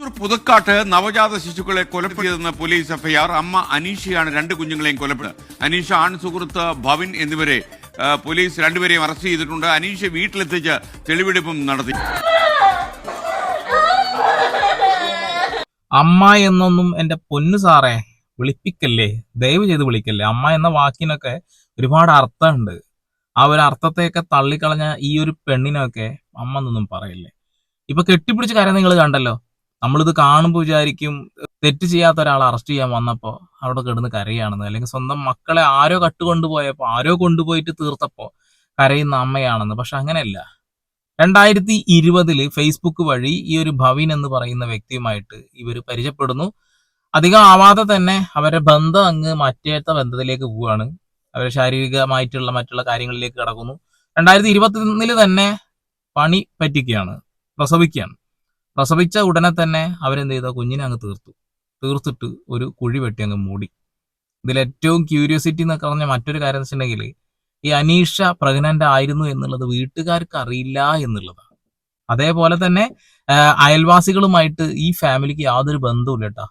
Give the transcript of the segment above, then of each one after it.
തൃശൂർ പുതുക്കാട്ട് നവജാത ശിശുക്കളെ കൊലപ്പെടുത്തിയതെന്ന് police FIR. അമ്മ അനീഷയാണ് രണ്ട് കുഞ്ഞുങ്ങളെയും കൊലപ്പെടുന്നത് അനീഷ ആൺ സുഹൃത്ത് ഭവിൻ എന്നിവരെ പോലീസ് രണ്ടുപേരെയും അറസ്റ്റ് ചെയ്തിട്ടുണ്ട്. അനീഷ വീട്ടിലെത്തിച്ച് തെളിവെടുപ്പും നടത്തി. അമ്മ എന്നൊന്നും എന്റെ പൊന്നു സാറേ വിളിപ്പിക്കല്ലേ? ദയവ് ചെയ്ത് വിളിക്കല്ലേ? അമ്മ എന്ന വാക്കിനൊക്കെ ഒരുപാട് അർത്ഥമുണ്ട്. ആ ഒരു അർത്ഥത്തെയൊക്കെ തള്ളിക്കളഞ്ഞ ഈ ഒരു പെണ്ണിനൊക്കെ അമ്മ എന്നൊന്നും പറയില്ലേ? ഇപ്പൊ കെട്ടിപ്പിടിച്ച കാര്യം നിങ്ങൾ കണ്ടല്ലോ. നമ്മളിത് കാണുമ്പോൾ വിചാരിക്കും തെറ്റ് ചെയ്യാത്ത ഒരാളെ അറസ്റ്റ് ചെയ്യാൻ വന്നപ്പോൾ അവിടെ കിടന്ന് കരയാണെന്ന് അല്ലെങ്കിൽ സ്വന്തം മക്കളെ ആരോ കട്ടുകൊണ്ടുപോയപ്പോ ആരോ കൊണ്ടുപോയിട്ട് തീർത്തപ്പോൾ കരയുന്ന അമ്മയാണെന്ന്. പക്ഷെ അങ്ങനെയല്ല. രണ്ടായിരത്തി ഇരുപതിൽ ഫേസ്ബുക്ക് വഴി ഈ ഒരു ഭവിൻ എന്ന് പറയുന്ന വ്യക്തിയുമായിട്ട് ഇവർ പരിചയപ്പെടുന്നു. അധികം ആവാതെ തന്നെ അവരുടെ ബന്ധം അങ്ങ് മറ്റേത്ത ബന്ധത്തിലേക്ക് പോവുകയാണ് അവർ ശാരീരികമായിട്ടുള്ള മറ്റുള്ള കാര്യങ്ങളിലേക്ക് കടക്കുന്നു. രണ്ടായിരത്തി ഇരുപത്തിയൊന്നിൽ തന്നെ പണി പറ്റിക്കുകയാണ് പ്രസവിക്കുകയാണ്. പ്രസവിച്ച ഉടനെ തന്നെ അവരെന്ത് ചെയ്ത കുഞ്ഞിനെ അങ്ങ് തീർത്തു. തീർത്തിട്ട് ഒരു കുഴി വെട്ടി അങ്ങ് മൂടി. ഇതിൽ ഏറ്റവും ക്യൂരിയോസിറ്റി എന്നൊക്കെ പറഞ്ഞ മറ്റൊരു കാര്യം വെച്ചിട്ടുണ്ടെങ്കിൽ ഈ അനീഷ പ്രഗ്നന്റ് ആയിരുന്നു എന്നുള്ളത് വീട്ടുകാർക്ക് അറിയില്ല എന്നുള്ളതാണ്. അതേപോലെ തന്നെ അയൽവാസികളുമായിട്ട് ഈ ഫാമിലിക്ക് യാതൊരു ബന്ധവുമില്ല കേട്ടാ.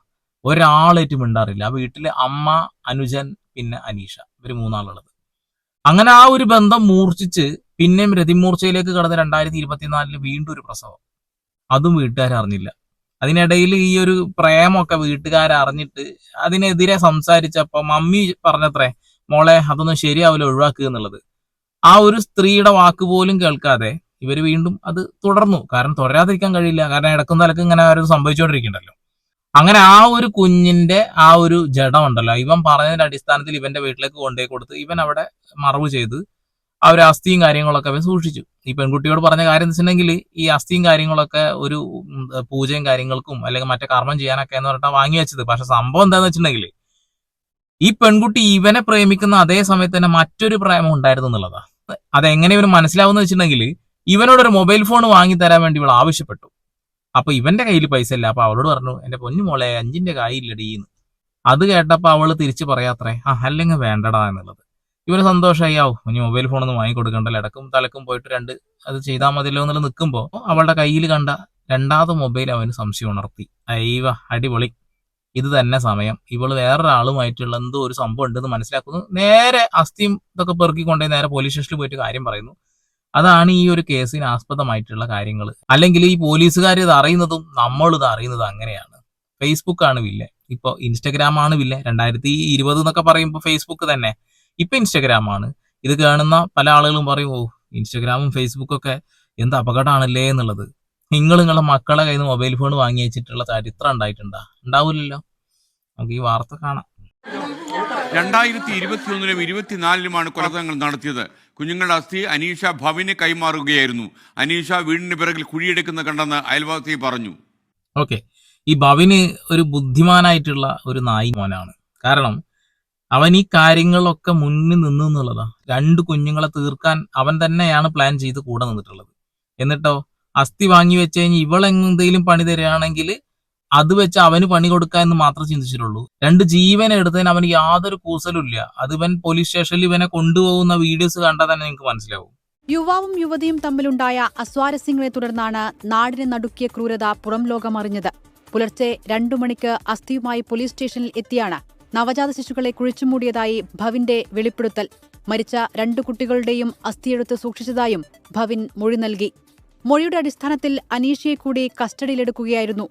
ഒരാളേറ്റ് മിണ്ടാറില്ല. ആ വീട്ടിലെ അമ്മ അനുജൻ പിന്നെ അനീഷ. ഇവർ മൂന്നാളുള്ളത്. അങ്ങനെ ആ ഒരു ബന്ധം മൂർച്ഛിച്ച് പിന്നെയും രതിമൂർച്ചയിലേക്ക് കടന്ന് രണ്ടായിരത്തി ഇരുപത്തിനാലിൽ വീണ്ടും ഒരു പ്രസവം. അതും വീട്ടുകാർ അറിഞ്ഞില്ല. അതിനിടയിൽ ഈ ഒരു പ്രേമൊക്കെ വീട്ടുകാർ അറിഞ്ഞിട്ട് അതിനെതിരെ സംസാരിച്ചപ്പോ മമ്മി പറഞ്ഞത്രേ മോളെ അതൊന്നും ശരിയാവില്ല ഒഴിവാക്കുക എന്നുള്ളത്. ആ ഒരു സ്ത്രീയുടെ വാക്ക് പോലും കേൾക്കാതെ ഇവർ വീണ്ടും അത് തുടർന്നു. കാരണം തുടരാതിരിക്കാൻ കഴിയില്ല. കാരണം ഇടക്കും തലക്കും ഇങ്ങനെ ആരും സംഭവിച്ചുകൊണ്ടിരിക്കണ്ടല്ലോ അങ്ങനെ ആ ഒരു കുഞ്ഞിന്റെ ആ ഒരു ജഡം ഉണ്ടല്ലോ ഇവൻ പറഞ്ഞതിന്റെ അടിസ്ഥാനത്തിൽ ഇവന്റെ വീട്ടിലേക്ക് കൊണ്ടുപോയി കൊടുത്ത് ഇവൻ അവിടെ മറവ് ചെയ്ത് ആ ഒരു അസ്ഥിയും കാര്യങ്ങളൊക്കെ അവൻ സൂക്ഷിച്ചു. ഈ പെൺകുട്ടിയോട് പറഞ്ഞ കാര്യം എന്ന് വെച്ചിട്ടുണ്ടെങ്കിൽ ഈ അസ്ഥിയും കാര്യങ്ങളൊക്കെ ഒരു പൂജയും കാര്യങ്ങൾക്കും അല്ലെങ്കിൽ മറ്റേ കർമ്മം ചെയ്യാനൊക്കെ എന്ന് പറഞ്ഞിട്ട് വാങ്ങി വെച്ചത്. പക്ഷെ സംഭവം എന്താന്ന് വെച്ചിട്ടുണ്ടെങ്കിൽ ഈ പെൺകുട്ടി ഇവനെ പ്രേമിക്കുന്ന അതേ സമയത്ത് തന്നെ മറ്റൊരു പ്രേമം ഉണ്ടായിരുന്നു എന്നുള്ളതാ. അതെങ്ങനെ ഇവന് മനസ്സിലാവുന്ന വെച്ചിട്ടുണ്ടെങ്കിൽ ഇവനോട് ഒരു മൊബൈൽ ഫോൺ വാങ്ങി തരാൻ വേണ്ടി ഇവൾ ആവശ്യപ്പെട്ടു. അപ്പൊ ഇവന്റെ കയ്യിൽ പൈസ ഇല്ല. അപ്പൊ അവളോട് പറഞ്ഞു എന്റെ പൊന്നു മോളെ അഞ്ചിന്റെ കായില്ലടീന്ന് അത് കേട്ടപ്പോ അവൾ തിരിച്ചു പറയാത്രേ ആ അല്ലെങ്കിൽ വേണ്ടടാ എന്നുള്ളത്. ഇവന് സന്തോഷമായി ആവും. ഇനി മൊബൈൽ ഫോൺ ഒന്നും വാങ്ങി കൊടുക്കണ്ടല്ലോ. ഇടക്കും തലക്കും പോയിട്ട് രണ്ട് അത് ചെയ്താൽ മതിയല്ലോ എന്നുള്ള നിൽക്കുമ്പോൾ അവളുടെ കയ്യിൽ കണ്ട രണ്ടാമത് മൊബൈൽ അവന് സംശയം ഉണർത്തി. അയ്യവ അടിപൊളി. ഇത് തന്നെ സമയം. ഇവൾ വേറൊരാളുമായിട്ടുള്ള എന്തോ ഒരു സംഭവം ഉണ്ടെന്ന് മനസ്സിലാക്കുന്നു. നേരെ അസ്ഥിയും ഇതൊക്കെ പെറുക്കിക്കൊണ്ടേ നേരെ പോലീസ് സ്റ്റേഷനിൽ പോയിട്ട് കാര്യം പറയുന്നു. അതാണ് ഈ ഒരു കേസിന് ആസ്പദമായിട്ടുള്ള കാര്യങ്ങൾ അല്ലെങ്കിൽ ഈ പോലീസുകാർ ഇത് അറിയുന്നതും നമ്മൾ ഇത് അറിയുന്നതും അങ്ങനെയാണ്. ഫേസ്ബുക്ക് ആണ് വില്ല. ഇപ്പൊ ഇൻസ്റ്റഗ്രാം ആണ് വില്ല. രണ്ടായിരത്തി ഇരുപത് എന്നൊക്കെ പറയുമ്പോൾ ഫേസ്ബുക്ക് തന്നെ. ഇപ്പൊ ഇൻസ്റ്റഗ്രാം ആണ്. ഇത് കാണുന്ന പല ആളുകളും പറയും ഓ ഇൻസ്റ്റഗ്രാമും ഫേസ്ബുക്കൊക്കെ എന്ത് അപകടമാണല്ലേ എന്നുള്ളത്. നിങ്ങൾ നിങ്ങളുടെ മക്കളെ കയ്യിൽ നിന്ന് മൊബൈൽ ഫോൺ വാങ്ങി വെച്ചിട്ടുള്ള ചരിത്രം ഉണ്ടായിട്ടുണ്ടാ? ഉണ്ടാവില്ലല്ലോ നമുക്ക് ഈ വാർത്ത കാണാം. രണ്ടായിരത്തി ഇരുപത്തിയൊന്നിലും ഇരുപത്തിനാലിലുമാണ് കൊലപാതകങ്ങൾ നടത്തിയത്. കുഞ്ഞുങ്ങളുടെ അസ്ഥി അനീഷ ഭവിന് കൈമാറുകയായിരുന്നു. അനീഷ വീടിന് പിറകിൽ കുഴിയെടുക്കുന്ന കണ്ടെന്ന് അയൽവാസി പറഞ്ഞു. ഓക്കെ ഈ ഭവിന് ഒരു ബുദ്ധിമാനായിട്ടുള്ള ഒരു നായി മോനാണ്. കാരണം അവൻ ഈ കാര്യങ്ങളൊക്കെ മുന്നിൽ നിന്നു എന്നുള്ളതാ. രണ്ട് കുഞ്ഞുങ്ങളെ തീർക്കാൻ അവൻ തന്നെയാണ് പ്ലാൻ ചെയ്ത് കൂടെ നിന്നിട്ടുള്ളത്. എന്നിട്ടോ അസ്ഥി വാങ്ങി വെച്ച് കഴിഞ്ഞ് ഇവളെന്തെങ്കിലും പണി തരികയാണെങ്കിൽ അത് വെച്ച് അവന് പണി കൊടുക്കുക എന്ന് മാത്രം ചിന്തിച്ചിട്ടുള്ളൂ. രണ്ട് ജീവൻ എടുത്തതിന് അവന് യാതൊരു കൂസലും ഇല്ല. അത് ഇവൻ പോലീസ് സ്റ്റേഷനിൽ ഇവനെ കൊണ്ടുപോകുന്ന വീഡിയോസ് കണ്ടാൽ തന്നെ നിങ്ങൾക്ക് മനസ്സിലാവും. യുവാവും യുവതിയും തമ്മിലുണ്ടായ അസ്വാരസ്യങ്ങളെ തുടർന്നാണ് നാടിനെ നടുക്കിയ ക്രൂരത പുറം ലോകമറിഞ്ഞത് പുലർച്ചെ രണ്ടു മണിക്ക് അസ്ഥിയുമായി പോലീസ് സ്റ്റേഷനിൽ എത്തിയാണ് നവജാത ശിശുക്കളെ കുഴിച്ചുമൂടിയതായി ഭവിന്റെ വെളിപ്പെടുത്തൽ. മരിച്ച രണ്ട് കുട്ടികളുടെയും അസ്ഥിയെടുത്ത് സൂക്ഷിച്ചതായും ഭവിൻ മൊഴി നൽകി. മൊഴിയുടെ അടിസ്ഥാനത്തിൽ അനീഷയെ കൂടി കസ്റ്റഡിയിലെടുക്കുകയായിരുന്നു.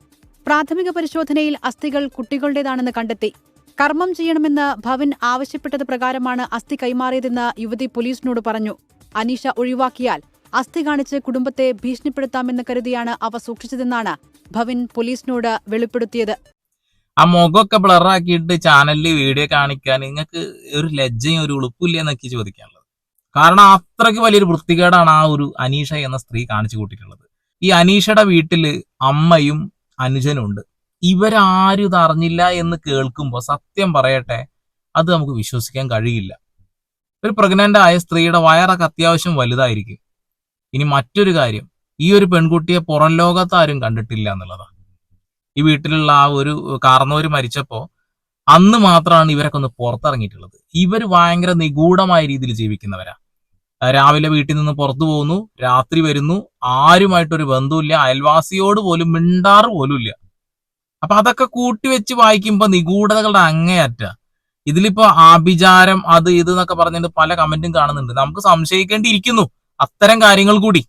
പ്രാഥമിക പരിശോധനയിൽ അസ്ഥികൾ കുട്ടികളുടേതാണെന്ന് കണ്ടെത്തി. കർമ്മം ചെയ്യണമെന്ന് ഭവിൻ ആവശ്യപ്പെട്ടത് പ്രകാരമാണ് അസ്ഥി കൈമാറിയതെന്ന് യുവതി പോലീസിനോട് പറഞ്ഞു. അനീഷ ഒഴിവാക്കിയാൽ അസ്ഥി കാണിച്ച് കുടുംബത്തെ ഭീഷണിപ്പെടുത്താമെന്ന് കരുതിയാണ് അവ സൂക്ഷിച്ചതെന്നാണ് ഭവിൻ പോലീസിനോട് വെളിപ്പെടുത്തിയത്. ആ മുഖമൊക്കെ ബ്ലറാക്കിയിട്ട് ചാനലിൽ വീഡിയോ കാണിക്കാൻ നിങ്ങൾക്ക് ഒരു ലജ്ജയും ഒരു ഉളുപ്പില്ല എന്നൊക്കെ ചോദിക്കാനുള്ളത്. കാരണം അത്രയ്ക്ക് വലിയൊരു വൃത്തികേടാണ് ആ ഒരു അനീഷ എന്ന സ്ത്രീ കാണിച്ചു കൂട്ടിയിട്ടുള്ളത്. ഈ അനീഷയുടെ വീട്ടിൽ അമ്മയും അനുജനും ഉണ്ട്. ഇവരാരും ഇത് അറിഞ്ഞില്ല എന്ന് കേൾക്കുമ്പോൾ സത്യം പറയട്ടെ അത് നമുക്ക് വിശ്വസിക്കാൻ കഴിയില്ല. ഒരു പ്രഗ്നന്റ് ആയ സ്ത്രീയുടെ വയറൊക്കെ അത്യാവശ്യം വലുതായിരിക്കും. ഇനി മറ്റൊരു കാര്യം ഈ ഒരു പെൺകുട്ടിയെ പുറം ലോകത്ത് ആരും കണ്ടിട്ടില്ല എന്നുള്ളതാണ് ഈ വീട്ടിലുള്ള ആ ഒരു കാർന്നവര് മരിച്ചപ്പോ അന്ന് മാത്രമാണ് ഇവരൊക്കെ ഒന്ന് പുറത്തിറങ്ങിയിട്ടുള്ളത്. ഇവർ ഭയങ്കര നിഗൂഢമായ രീതിയിൽ ജീവിക്കുന്നവരാ. രാവിലെ വീട്ടിൽ നിന്ന് പുറത്തു പോകുന്നു രാത്രി വരുന്നു ആരുമായിട്ടൊരു ബന്ധമില്ല അയൽവാസിയോട് പോലും മിണ്ടാറ് പോലും ഇല്ല അപ്പൊ അതൊക്കെ കൂട്ടിവെച്ച് വായിക്കുമ്പോ നിഗൂഢതകളുടെ അങ്ങേയറ്റ. ഇതിലിപ്പോ ആഭിചാരം അത് ഇത് എന്നൊക്കെ പറഞ്ഞിട്ട് പല കമന്റും കാണുന്നുണ്ട്. നമുക്ക് സംശയിക്കേണ്ടിയിരിക്കുന്നു. അത്തരം കാര്യങ്ങൾ കൂടി.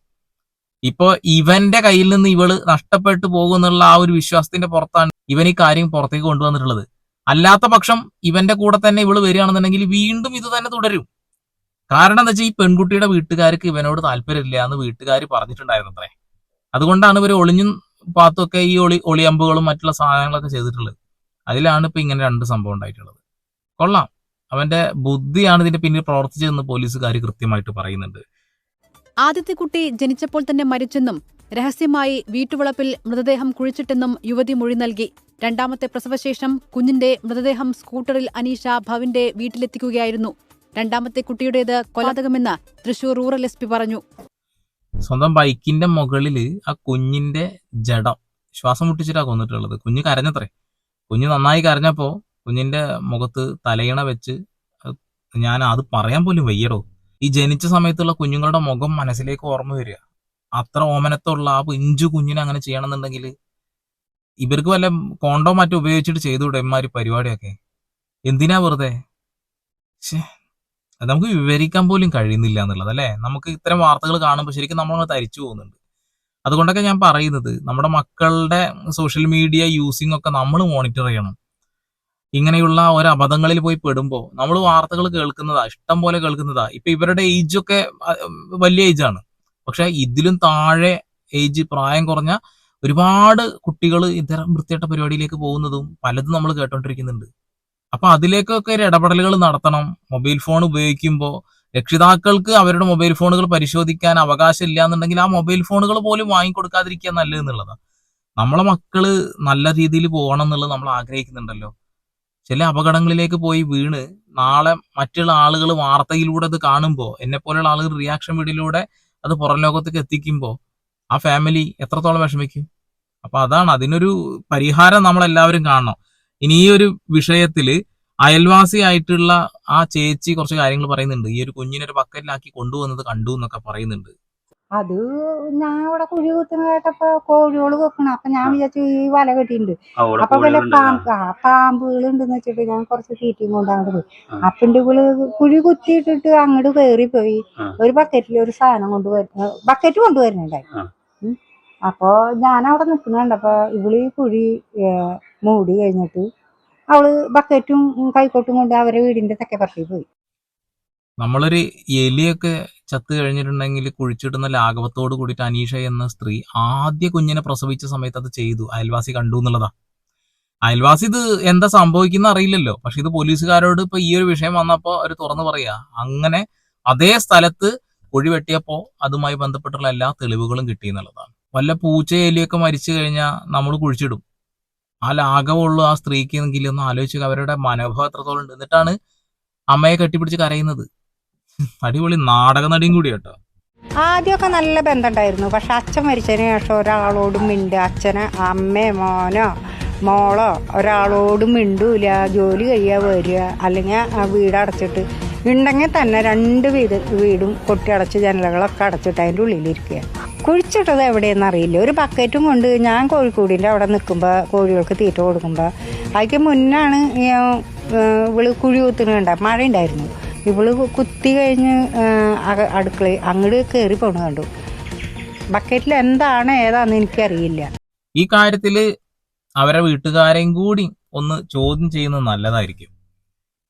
ഇപ്പൊ ഇവന്റെ കയ്യിൽ നിന്ന് ഇവൾ നഷ്ടപ്പെട്ടു പോകുന്നുള്ള ആ ഒരു വിശ്വാസത്തിന്റെ പുറത്താണ് ഇവൻ ഈ കാര്യം പുറത്തേക്ക് കൊണ്ടുവന്നിട്ടുള്ളത്. അല്ലാത്ത പക്ഷം ഇവന്റെ കൂടെ തന്നെ ഇവൾ വരികയാണെന്നുണ്ടെങ്കിൽ വീണ്ടും ഇത് തന്നെ തുടരും. കാരണം എന്താ വെച്ചാൽ ഈ പെൺകുട്ടിയുടെ വീട്ടുകാർക്ക് ഇവനോട് താല്പര്യമില്ല എന്ന് വീട്ടുകാർ പറഞ്ഞിട്ടുണ്ടായിരുന്നു അത്രേ അതുകൊണ്ടാണ് ഇവർ ഒളിഞ്ഞും പാത്തൊക്കെ ഈ ഒളി ഒളിയമ്പുകളും മറ്റുള്ള സാധനങ്ങളൊക്കെ ചെയ്തിട്ടുള്ളത്. അതിലാണ് ഇപ്പൊ ഇങ്ങനെ രണ്ട് സംഭവം ഉണ്ടായിട്ടുള്ളത്. കൊള്ളാം. അവന്റെ ബുദ്ധിയാണ് ഇതിന്റെ പിന്നിൽ പ്രവർത്തിച്ചതെന്ന് പോലീസുകാർ കൃത്യമായിട്ട് പറയുന്നുണ്ട്. ആദ്യത്തെ കുട്ടി ജനിച്ചപ്പോൾ തന്നെ മരിച്ചെന്നും രഹസ്യമായി വീട്ടുവളപ്പിൽ മൃതദേഹം കുഴിച്ചിട്ടെന്നും യുവതി മൊഴി നൽകി. രണ്ടാമത്തെ പ്രസവശേഷം കുഞ്ഞിന്റെ മൃതദേഹം സ്കൂട്ടറിൽ അനീഷ ഭവിന്റെ വീട്ടിലെത്തിക്കുകയായിരുന്നു. രണ്ടാമത്തെ കുട്ടിയുടേത് കൊലാതകമെന്ന് തൃശൂർ റൂറൽ എസ് പി പറഞ്ഞു. സ്വന്തം ബൈക്കിന്റെ മുകളിൽ ആ കുഞ്ഞിന്റെ ജഡം ശ്വാസം മുട്ടിച്ചിട്ടാ കൊന്നിട്ടുള്ളത്. കുഞ്ഞ് കരഞ്ഞത്രേ. കുഞ്ഞ് നന്നായി കരഞ്ഞപ്പോ കുഞ്ഞിന്റെ മുഖത്ത് തലയിണ വെച്ച് ഞാൻ അത് പറയാൻ പോലും വയ്യടോ. ഈ ജനിച്ച സമയത്തുള്ള കുഞ്ഞുങ്ങളുടെ മുഖം മനസ്സിലേക്ക് ഓർമ്മ വരിക. അത്ര ഓമനത്തുള്ള ആ പിഞ്ചു കുഞ്ഞിനെ അങ്ങനെ ചെയ്യണമെന്നുണ്ടെങ്കിൽ ഇവർക്ക് വല്ല കോണ്ടോ മറ്റോ ഉപയോഗിച്ചിട്ട് ചെയ്തുകൂടെ ഇമ്മാരി പരിപാടിയൊക്കെ? എന്തിനാ വെറുതെ? അത് നമുക്ക് വിവരിക്കാൻ പോലും കഴിയുന്നില്ല എന്നുള്ളത് അല്ലേ? നമുക്ക് ഇത്തരം വാർത്തകൾ കാണുമ്പോൾ ശരിക്കും നമ്മൾ തരിച്ചു പോകുന്നുണ്ട്. അതുകൊണ്ടൊക്കെ ഞാൻ പറയുന്നത് നമ്മുടെ മക്കളുടെ സോഷ്യൽ മീഡിയ യൂസിങ് ഒക്കെ നമ്മൾ മോണിറ്റർ ചെയ്യണം. ഇങ്ങനെയുള്ള ഒരു അബദ്ധങ്ങളിൽ പോയി പെടുമ്പോൾ നമ്മൾ വാർത്തകൾ കേൾക്കുന്നതാ ഇഷ്ടം പോലെ കേൾക്കുന്നതാ. ഇപ്പൊ ഇവരുടെ ഏജ് ഒക്കെ വലിയ ഏജ് ആണ്. പക്ഷെ ഇതിലും താഴെ ഏജ് പ്രായം കുറഞ്ഞ ഒരുപാട് കുട്ടികൾ ഇത്തരം വൃത്തിയായിട്ട പരിപാടിയിലേക്ക് പോകുന്നതും പലതും നമ്മൾ കേട്ടോണ്ടിരിക്കുന്നുണ്ട്. അപ്പൊ അതിലേക്കൊക്കെ ഒരു ഇടപെടലുകൾ നടത്തണം. മൊബൈൽ ഫോൺ ഉപയോഗിക്കുമ്പോൾ രക്ഷിതാക്കൾക്ക് അവരുടെ മൊബൈൽ ഫോണുകൾ പരിശോധിക്കാൻ അവകാശം ഇല്ല എന്നുണ്ടെങ്കിൽ ആ മൊബൈൽ ഫോണുകൾ പോലും വാങ്ങിക്കൊടുക്കാതിരിക്കുക നല്ലത് എന്നുള്ളതാണ് നമ്മളെ മക്കൾ നല്ല രീതിയിൽ പോകണം എന്നുള്ളത് നമ്മൾ ആഗ്രഹിക്കുന്നുണ്ടല്ലോ. ചില അപകടങ്ങളിലേക്ക് പോയി വീണ് നാളെ മറ്റുള്ള ആളുകൾ വാർത്തയിലൂടെ അത് കാണുമ്പോൾ എന്നെ പോലെയുള്ള ആളുകൾ റിയാക്ഷൻ വീഡിയോയിലൂടെ അത് പുറം ലോകത്തേക്ക് എത്തിക്കുമ്പോൾ ആ ഫാമിലി എത്രത്തോളം വിഷമിക്കും? അപ്പൊ അതാണ് അതിനൊരു പരിഹാരം നമ്മൾ എല്ലാവരും കാണണം. ഇനി ഈ ഒരു വിഷയത്തിൽ അയൽവാസി ആയിട്ടുള്ള ആ ചേച്ചി കുറച്ച് കാര്യങ്ങൾ പറയുന്നുണ്ട്. ഈ ഒരു കുഞ്ഞിനെ ഒരു ബക്കറ്റിലാക്കി കൊണ്ടുവന്നത് കണ്ടു എന്നൊക്കെ പറയുന്നുണ്ട്. അത് ഞാൻ ഇവിടെ കുഴി കുത്തുന്ന കേട്ടപ്പോ കോഴികൾ വെക്കണം അപ്പൊ ഞാൻ വിചാരിച്ചു ഈ വല കെട്ടിയിട്ടുണ്ട്. അപ്പൊ വല്ല. പാമ്പ് ആ പാമ്പുകൾ ഉണ്ടെന്ന് വെച്ചിട്ട് ഞാൻ കുറച്ച് തീറ്റയും കൊണ്ട് അങ്ങോട്ട് പോയി. അപ്പന്റെ ഇവൾ കുഴി കുത്തിയിട്ടിട്ട് അങ്ങോട്ട് കയറി പോയി ഒരു ബക്കറ്റിൽ ഒരു സാധനം കൊണ്ടുവരുന്ന ബക്കറ്റ് കൊണ്ടുവരുന്നുണ്ടായി. അപ്പൊ ഞാൻ അവിടെ നിൽക്കുന്നുണ്ടപ്പോ ഇവൾ ഈ കുഴി മൂടി കഴിഞ്ഞിട്ട് അവൾ ബക്കറ്റും കൈക്കോട്ടും കൊണ്ട് അവരെ വീടിന്റെ തെക്കെ പറത്തി പോയി. നമ്മളൊരു എലിയൊക്കെ ചത്തു കഴിഞ്ഞിട്ടുണ്ടെങ്കിൽ കുഴിച്ചിടുന്ന ലാഘവത്തോട് കൂടിയിട്ട് അനീഷ എന്ന സ്ത്രീ ആദ്യ കുഞ്ഞിനെ പ്രസവിച്ച സമയത്ത് അത് ചെയ്തു. അയൽവാസി കണ്ടു എന്നുള്ളതാ. അയൽവാസി ഇത് എന്താ സംഭവിക്കുന്ന അറിയില്ലല്ലോ. പക്ഷെ ഇത് പോലീസുകാരോട് ഇപ്പൊ ഈ ഒരു വിഷയം വന്നപ്പോ അവർ തുറന്നു പറയാ. അങ്ങനെ അതേ സ്ഥലത്ത് കുഴി വെട്ടിയപ്പോ അതുമായി ബന്ധപ്പെട്ടുള്ള എല്ലാ തെളിവുകളും കിട്ടി എന്നുള്ളതാണ്. വല്ല പൂച്ച എലിയൊക്കെ മരിച്ചു കഴിഞ്ഞാൽ നമ്മൾ കുഴിച്ചിടും. ആ ലാഘവമുള്ള ആ സ്ത്രീക്ക് എങ്കിലും ഒന്ന് ആലോചിച്ച് അവരുടെ മനോഭാവം എത്രത്തോളം ഉണ്ട്. എന്നിട്ടാണ് അമ്മയെ കെട്ടിപ്പിടിച്ച് കരയുന്നത്. അടിപൊളി നാടക നടിയും കൂടി കേട്ടോ. ആദ്യമൊക്കെ നല്ല ബന്ധമുണ്ടായിരുന്നു. പക്ഷെ അച്ഛൻ മരിച്ചതിന് ശേഷം ഒരാളോടും മിണ്ട്. അച്ഛനെ അമ്മേ മോനോ മോളോ ഒരാളോടും മിണ്ടൂല. ജോലി കഴിയാ വരിക. അല്ലെങ്കിൽ ആ വീട് അടച്ചിട്ട് ഉണ്ടെങ്കിൽ തന്നെ രണ്ട് വീട് വീടും കൊട്ടി അടച്ച് ജനലുകളൊക്കെ അടച്ചിട്ട് അതിന്റെ ഉള്ളിലിരിക്കുക. കുഴിച്ചിട്ടത് എവിടെയെന്ന് അറിയില്ല. ഒരു ബക്കറ്റും കൊണ്ട് ഞാൻ കോഴിക്കൂടിന്റെ അവിടെ നിൽക്കുമ്പോൾ കോഴികൾക്ക് തീറ്റ കൊടുക്കുമ്പോൾ അതിക്ക് മുന്നാണ് ഇവൾ കുഴി കുത്തുന്നുണ്ട മഴ ഉണ്ടായിരുന്നു ഇവൾ കുത്തി കഴിഞ്ഞ് അടുക്കള അങ്ങോട്ട് കയറി പോണ കണ്ടു. ബക്കറ്റിൽ എന്താണ് ഏതാന്ന് എനിക്കറിയില്ല. ഈ കാര്യത്തിൽ അവരെ വീട്ടുകാരെയും കൂടി ഒന്ന് ചോദ്യം ചെയ്യുന്നത് നല്ലതായിരിക്കും.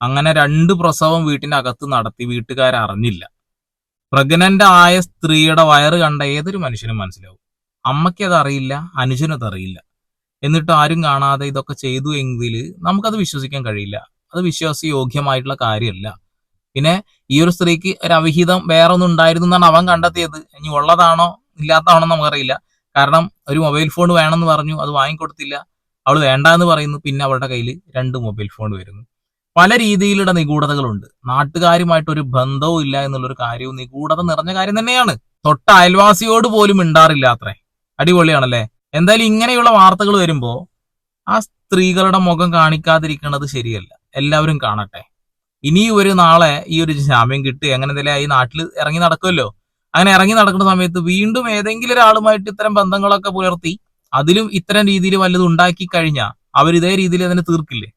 അങ്ങനെ രണ്ട് പ്രസവം വീട്ടിനകത്ത് നടത്തി വീട്ടുകാരറിഞ്ഞില്ല. പ്രഗ്നന്റ് ആയ സ്ത്രീയുടെ വയറ് കണ്ട ഏതൊരു മനുഷ്യനും മനസ്സിലാവും. അമ്മയ്ക്ക് അത് അറിയില്ല അനുജനും അറിയില്ല എന്നിട്ട് ആരും കാണാതെ ഇതൊക്കെ ചെയ്തു എങ്കിൽ നമുക്കത് വിശ്വസിക്കാൻ കഴിയില്ല. അത് വിശ്വാസയോഗ്യമായിട്ടുള്ള കാര്യമല്ല. പിന്നെ ഈ ഒരു സ്ത്രീക്ക് ഒരു അവിഹിതം വേറെ ഒന്നും ഉണ്ടായിരുന്നു എന്നാണ് അവൻ കണ്ടെത്തിയത്. ഇനി ഉള്ളതാണോ ഇല്ലാത്തതാണോ എന്ന് നമുക്കറിയില്ല. കാരണം ഒരു മൊബൈൽ ഫോൺ വേണമെന്ന് പറഞ്ഞു അത് വാങ്ങിക്കൊടുത്തില്ല. അവൾ വേണ്ടാന്ന് പറയുന്നു പിന്നെ അവളുടെ കയ്യിൽ രണ്ട് മൊബൈൽ ഫോൺ വരുന്നു. പല രീതിയിലുള്ള നിഗൂഢതകളുണ്ട്. നാട്ടുകാരുമായിട്ട് ഒരു ബന്ധവും ഇല്ല എന്നുള്ളൊരു കാര്യവും നിഗൂഢത നിറഞ്ഞ കാര്യം തന്നെയാണ്. തൊട്ട അയൽവാസിയോട് പോലും മിണ്ടാറില്ല അത്രേ. അടിപൊളിയാണല്ലേ? എന്തായാലും ഇങ്ങനെയുള്ള വാർത്തകൾ വരുമ്പോൾ ആ സ്ത്രീകളുടെ മുഖം കാണിക്കാതിരിക്കുന്നത് ശരിയല്ല. എല്ലാവരും കാണട്ടെ. ഇനി ഒരു നാളെ ഈ ഒരു ജാമ്യം കിട്ടി അങ്ങനെ എന്തെങ്കിലും ഈ നാട്ടിൽ ഇറങ്ങി നടക്കുമല്ലോ അങ്ങനെ ഇറങ്ങി നടക്കുന്ന സമയത്ത് വീണ്ടും ഏതെങ്കിലും ഒരാളുമായിട്ട് ഇത്തരം ബന്ധങ്ങളൊക്കെ പുലർത്തി അതിലും ഇത്തരം രീതിയിൽ വല്ലതും ഉണ്ടാക്കി കഴിഞ്ഞാൽ അവരിതേ രീതിയിൽ അതിനെ തീർക്കില്ലേ?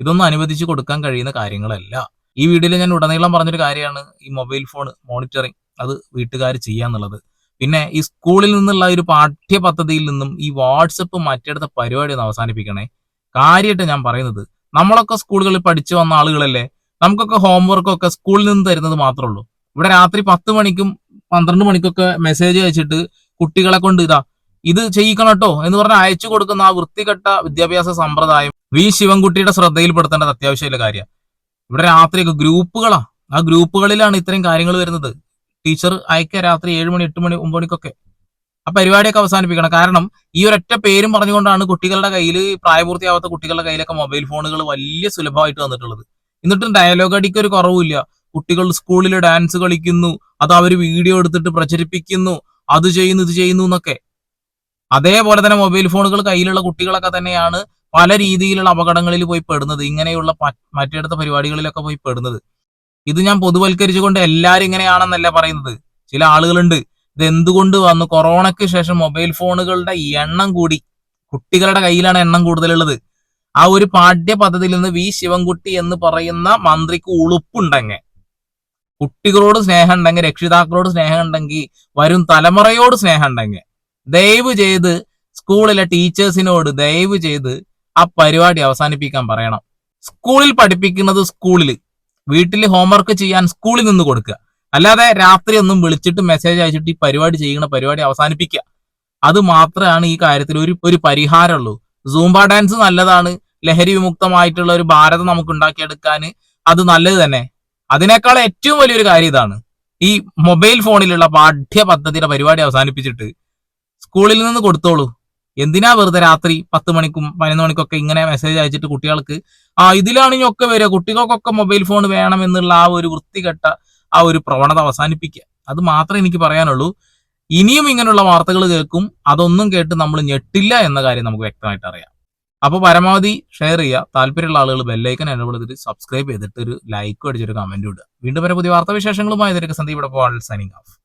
ഇതൊന്നും അനുവദിച്ചു കൊടുക്കാൻ കഴിയുന്ന കാര്യങ്ങളല്ല. ഈ വീഡിയോയിൽ ഞാൻ ഉടനീളം പറഞ്ഞൊരു കാര്യമാണ് ഈ മൊബൈൽ ഫോൺ മോണിറ്ററിങ് അത് വീട്ടുകാർ ചെയ്യാന്നുള്ളത്. പിന്നെ ഈ സ്കൂളിൽ നിന്നുള്ള ഒരു പാഠ്യപദ്ധതിയിൽ നിന്നും ഈ വാട്സപ്പ് മറ്റെടുത്ത പരിപാടി ഒന്ന് അവസാനിപ്പിക്കണേ. കാര്യമായിട്ട് ഞാൻ പറയുന്നത് നമ്മളൊക്കെ സ്കൂളുകളിൽ പഠിച്ചു വന്ന ആളുകളല്ലേ? നമുക്കൊക്കെ ഹോംവർക്ക് ഒക്കെ സ്കൂളിൽ നിന്ന് തരുന്നത് മാത്രമേ ഉള്ളൂ. ഇവിടെ രാത്രി പത്ത് മണിക്കും പന്ത്രണ്ട് മണിക്കൊക്കെ മെസ്സേജ് അയച്ചിട്ട് കുട്ടികളെ കൊണ്ട് ഇതാ ഇത് ചെയ്യിക്കണം കേട്ടോ എന്ന് പറഞ്ഞ് അയച്ചു കൊടുക്കുന്ന ആ വൃത്തികെട്ട വിദ്യാഭ്യാസ സമ്പ്രദായം വി ശിവൻകുട്ടിയുടെ ശ്രദ്ധയിൽപ്പെടുത്തേണ്ടത് അത്യാവശ്യമുള്ള കാര്യം. ഇവിടെ രാത്രിയൊക്കെ ഗ്രൂപ്പുകളാ. ആ ഗ്രൂപ്പുകളിലാണ് ഇത്രയും കാര്യങ്ങൾ വരുന്നത്. ടീച്ചർ അയക്കുക രാത്രി ഏഴ് മണി എട്ട് മണി ഒമ്പത് മണിക്കൊക്കെ. ആ പരിപാടിയൊക്കെ അവസാനിപ്പിക്കണം. കാരണം ഈ ഒരൊറ്റ പേരും പറഞ്ഞുകൊണ്ടാണ് കുട്ടികളുടെ കയ്യിൽ പ്രായപൂർത്തിയാവാത്ത കുട്ടികളുടെ കയ്യിലൊക്കെ മൊബൈൽ ഫോണുകൾ വലിയ സുലഭമായിട്ട് വന്നിട്ടുള്ളത്. എന്നിട്ടും ഡയലോഗ് അടിക്ക് ഒരു കുറവുമില്ല. കുട്ടികൾ സ്കൂളിൽ ഡാൻസ് കളിക്കുന്നു. അത് അവർ വീഡിയോ എടുത്തിട്ട് പ്രചരിപ്പിക്കുന്നു. അത് ചെയ്യുന്നു ഇത് ചെയ്യുന്നു എന്നൊക്കെ. അതേപോലെ തന്നെ മൊബൈൽ ഫോണുകൾ കയ്യിലുള്ള കുട്ടികളൊക്കെ തന്നെയാണ് പല രീതിയിലുള്ള അപകടങ്ങളിൽ പോയി പെടുന്നത്. ഇങ്ങനെയുള്ള മറ്റെടുത്ത പരിപാടികളിലൊക്കെ പോയി പെടുന്നത്. ഇത് ഞാൻ പൊതുവൽക്കരിച്ചുകൊണ്ട് എല്ലാവരും ഇങ്ങനെയാണെന്നല്ല പറയുന്നത്. ചില ആളുകളുണ്ട്. ഇത് എന്തുകൊണ്ട് വന്നു? കൊറോണയ്ക്ക് ശേഷം മൊബൈൽ ഫോണുകളുടെ എണ്ണം കൂടി കുട്ടികളുടെ കയ്യിലാണ് എണ്ണം കൂടുതലുള്ളത്. ആ ഒരു പാഠ്യ പദ്ധതിയിൽ നിന്ന് വി ശിവൻകുട്ടി എന്ന് പറയുന്ന മന്ത്രിക്ക് ഉളുപ്പുണ്ടെങ്കിൽ കുട്ടികളോട് സ്നേഹം ഉണ്ടെങ്കിൽ രക്ഷിതാക്കളോട് സ്നേഹം ഉണ്ടെങ്കിൽ വരും തലമുറയോട് സ്നേഹം ഉണ്ടെങ്കിൽ ദയവ് ചെയ്ത് സ്കൂളിലെ ടീച്ചേഴ്സിനോട് ദയവ് ചെയ്ത് ആ പരിപാടി അവസാനിപ്പിക്കാൻ പറയണം. സ്കൂളിൽ പഠിപ്പിക്കുന്നത് സ്കൂളിൽ വീട്ടിൽ ഹോംവർക്ക് ചെയ്യാൻ സ്കൂളിൽ നിന്ന് കൊടുക്കുക. അല്ലാതെ രാത്രി ഒന്നും വിളിച്ചിട്ട് മെസ്സേജ് അയച്ചിട്ട് ഈ പരിപാടി ചെയ്യുന്ന പരിപാടി അവസാനിപ്പിക്കുക. അത് മാത്രമാണ് ഈ കാര്യത്തിൽ ഒരു ഒരു പരിഹാരമുള്ളൂ. സൂംബ ഡാൻസ് നല്ലതാണ്. ലഹരി വിമുക്തമായിട്ടുള്ള ഒരു ഭാരതം നമുക്ക് ഉണ്ടാക്കിയെടുക്കാൻ അത് നല്ലത് തന്നെ. അതിനേക്കാൾ ഏറ്റവും വലിയൊരു കാര്യം ഇതാണ്. ഈ മൊബൈൽ ഫോണിലുള്ള പാഠ്യ പദ്ധതിയുടെ പരിപാടി അവസാനിപ്പിച്ചിട്ട് സ്കൂളിൽ നിന്ന് കൊടുത്തോളൂ. എന്തിനാ വെറുതെ രാത്രി പത്ത് മണിക്കും പതിനൊന്ന് മണിക്കൊക്കെ ഇങ്ങനെ മെസ്സേജ് അയച്ചിട്ട് കുട്ടികൾക്ക് ആ ഇതിലാണ് ഇനി ഒക്കെ വരിക. കുട്ടികൾക്കൊക്കെ മൊബൈൽ ഫോൺ വേണം എന്നുള്ള ആ ഒരു വൃത്തികെട്ട ആ ഒരു പ്രവണത അവസാനിപ്പിക്കുക. അത് മാത്രമേ എനിക്ക് പറയാനുള്ളൂ. ഇനിയും ഇങ്ങനെയുള്ള വാർത്തകൾ കേൾക്കും. അതൊന്നും കേട്ട് നമ്മൾ ഞെട്ടില്ല എന്ന കാര്യം നമുക്ക് വ്യക്തമായിട്ട് അറിയാം. അപ്പോൾ പരമാവധി ഷെയർ ചെയ്യുക. താല്പര്യമുള്ള ആളുകൾ ബെല്ലൈക്കൻ എനേബിൾ ചെയ്തിട്ട് സബ്സ്ക്രൈബ് ചെയ്തിട്ട് ഒരു ലൈക്കും അടിച്ചൊരു കമന്റും ഇടുക. വീണ്ടും വരെ പുതിയ വാർത്താവിശേഷങ്ങളുമായി ഇതിലേക്ക് സന്ദീപ് സൈനിങ് ഓഫ്